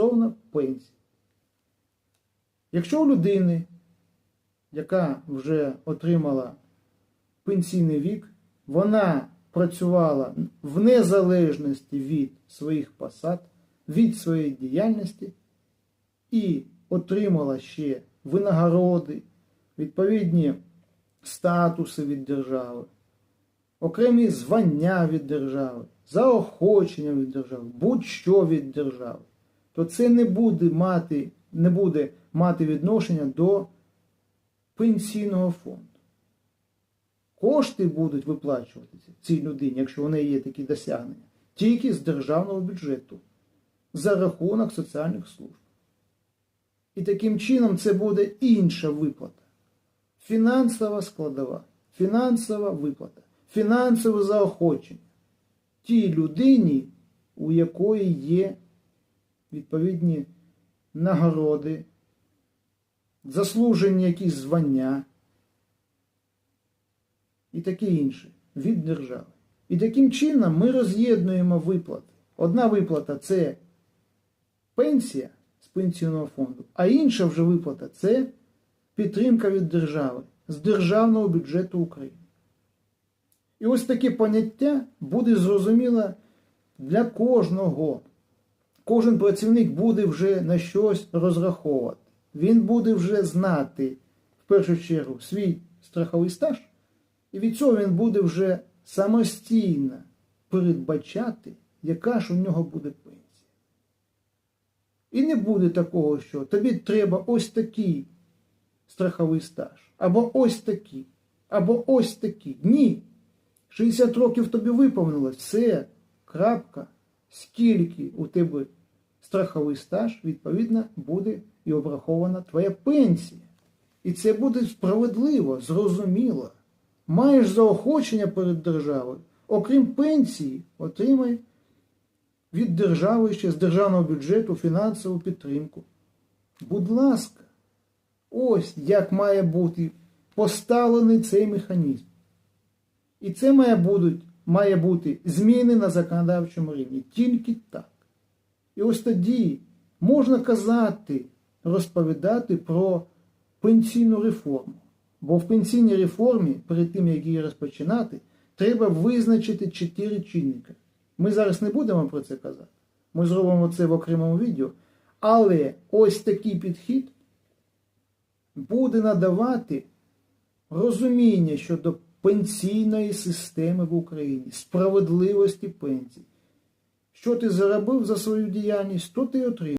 стосовно пенсії. Якщо у людини, яка вже отримала пенсійний вік, вона працювала в незалежності від своїх посад, від своєї діяльності і отримала ще винагороди, відповідні статуси від держави, окремі звання від держави, заохочення від держави, будь-що від держави, то це не буде мати, не буде мати відношення до пенсійного фонду. Кошти будуть виплачуватися цій людині, якщо у неї є такі досягнення, тільки з державного бюджету за рахунок соціальних служб. І таким чином це буде інша виплата. Фінансова складова, фінансова виплата, фінансове заохочення тій людині, у якої є відповідні нагороди, заслужені якісь звання і таке інше від держави. І таким чином ми роз'єднуємо виплати. Одна виплата це пенсія з пенсійного фонду, а інша вже виплата це підтримка від держави з державного бюджету України. І ось таке поняття буде зрозуміло для кожного. Кожен працівник буде вже на щось розраховувати. Він буде вже знати, в першу чергу, свій страховий стаж, і від цього він буде вже самостійно передбачати, яка ж у нього буде пенсія. І не буде такого, що тобі треба ось такий страховий стаж, або ось такий, або ось такий. Ні. 60 років тобі виповнилось, все, крапка, скільки у тебе страховий стаж, відповідно, буде і обрахована твоя пенсія. І це буде справедливо, зрозуміло. Маєш заохочення перед державою, окрім пенсії, отримай від держави ще з державного бюджету фінансову підтримку. Будь ласка, ось як має бути поставлений цей механізм. І це має бути, має бути зміни на законодавчому рівні. Тільки так. І ось тоді можна казати, розповідати про пенсійну реформу. Бо в пенсійній реформі, перед тим, як її розпочинати, треба визначити чотири чинника. Ми зараз не будемо про це казати. Ми зробимо це в окремому відео. Але ось такий підхід буде надавати розуміння щодо пенсійної системи в Україні, справедливості пенсій. Що ти заробив за свою діяльність, то ти отримав.